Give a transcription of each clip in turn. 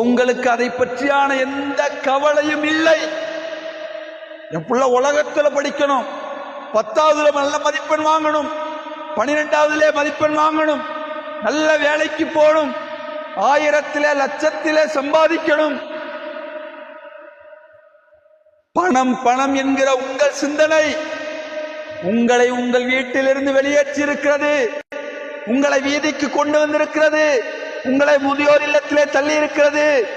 உங்களுக்கு அதை பற்றியான எந்த கவலையும் இல்லை. என் உலகத்தில் படிக்கணும். பத்தாவதுல நல்ல மதிப்பெண் வாங்கணும். பனிரெண்டாவதுல மதிப்பெண் வாங்கணும். நல்ல வேலைக்கு போகணும். ஆயிரத்திலே லட்சத்திலே சம்பாதிக்கணும். பணம் பணம் என்கிற உங்கள் சிந்தனை உங்களை உங்கள் வீட்டிலிருந்து வெளியேற்றி இருக்கிறது உங்களை வீதிக்கு கொண்டு வந்திருக்கிறது. உங்களை முதியோர் இல்லத்திலே தள்ளி இருக்கிறது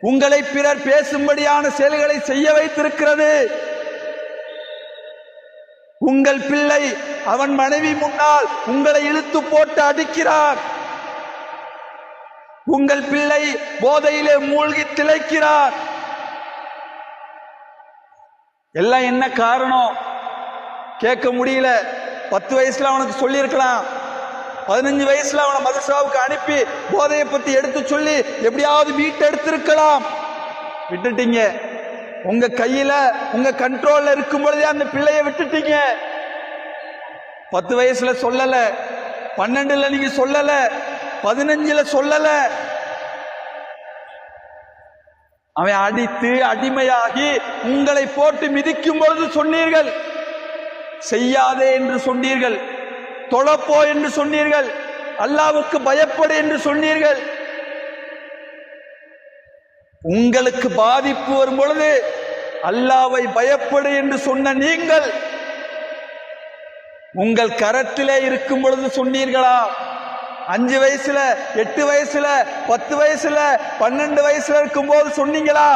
உங்களை பிறர் பேசும்படியான செயல்களை செய்ய வைத்திருக்கிறது. உங்கள் பிள்ளை அவன் மனைவி முன்னால் உங்களை இழுத்து போட்டு அடிக்கிறார். உங்கள் பிள்ளை போதையிலே மூழ்கி திளைக்கிறார். எல்லாம் என்ன காரணம்? கேட்க முடியல. பத்து வயசுல அவனுக்கு சொல்லியிருக்கலாம். பதினஞ்சு வயசுல அவனை மதரசாவுக்கு அனுப்பி போதையை பத்தி எடுத்து சொல்லி எப்படியாவது மீட்டு எடுத்திருக்கலாம். விட்டுட்டீங்க. உங்க கையில உங்க கண்ட்ரோல்ல இருக்கும் பொழுதே அந்த பிள்ளைய விட்டுட்டீங்க. பத்து வயசுல சொல்லல. பன்னெண்டுல நீங்க சொல்லல. பதினஞ்சுல சொல்லல. அவன் அடித்து அடிமையாகி உங்களை போட்டு மிதிக்கும் பொழுது சொன்னீர்கள். செய்யாதே என்று சொன்னீர்கள். தொழப்போ என்று சொன்னீர்கள். அல்லாவுக்கு பயப்படு என்று சொன்னீர்கள். உங்களுக்கு பாதிப்பு வரும் பொழுது அல்லாவை பயப்படு என்று சொன்ன நீங்கள் உங்கள் கரத்திலே இருக்கும் பொழுது சொன்னீர்களா? அஞ்சு வயசுல எட்டு வயசுல பத்து வயசுல பன்னெண்டு வயசுல இருக்கும் போது சொன்னீங்களா?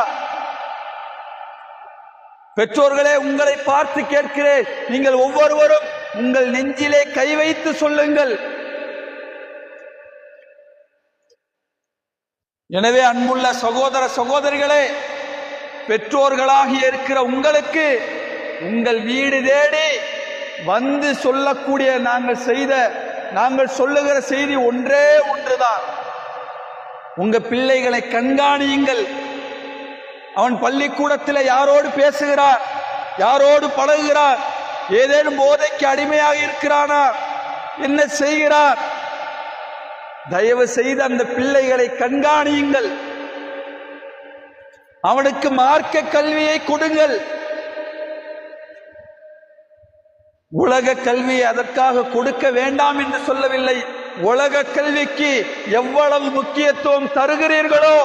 பெற்றோர்களே உங்களை பார்த்து கேட்கிறேன். நீங்கள் ஒவ்வொருவரும் உங்கள் நெஞ்சிலே கை வைத்து சொல்லுங்கள். எனவே அன்புள்ள சகோதர சகோதரிகளே பெற்றோர்களாகி இருக்கிற உங்களுக்கு உங்கள் வீடு தேடி வந்து சொல்லக்கூடிய நாங்கள் செய்த நாங்கள் சொல்லுகிற செய்தி ஒன்றே ஒன்றுதான். உங்க பிள்ளைகளை கண்காணியுங்கள். அவன் பள்ளிக்கூடத்தில் யாரோடு பேசுகிறார்? யாரோடு பழகுகிறார்? ஏதேனும் போதைக்கு அடிமையாக இருக்கிறானா? என்ன செய்கிறார்? தயவு செய்து அந்த பிள்ளைகளை கண்காணியுங்கள். அவனுக்கு மார்க்க கல்வியை கொடுங்கள். உலக கல்வியை அதற்காக கொடுக்க வேண்டாம் என்று சொல்லவில்லை. உலக கல்விக்கு எவ்வளவு முக்கியத்துவம் தருகிறீர்களோ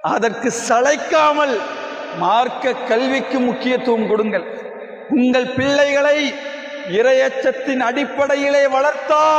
அதற்கு சளைக்காமல் மார்க்க கல்விக்கு முக்கியத்துவம் கொடுங்கள். உங்கள் பிள்ளைகளை இரையச்சத்தின் அடிப்படையிலே வளர்த்தால்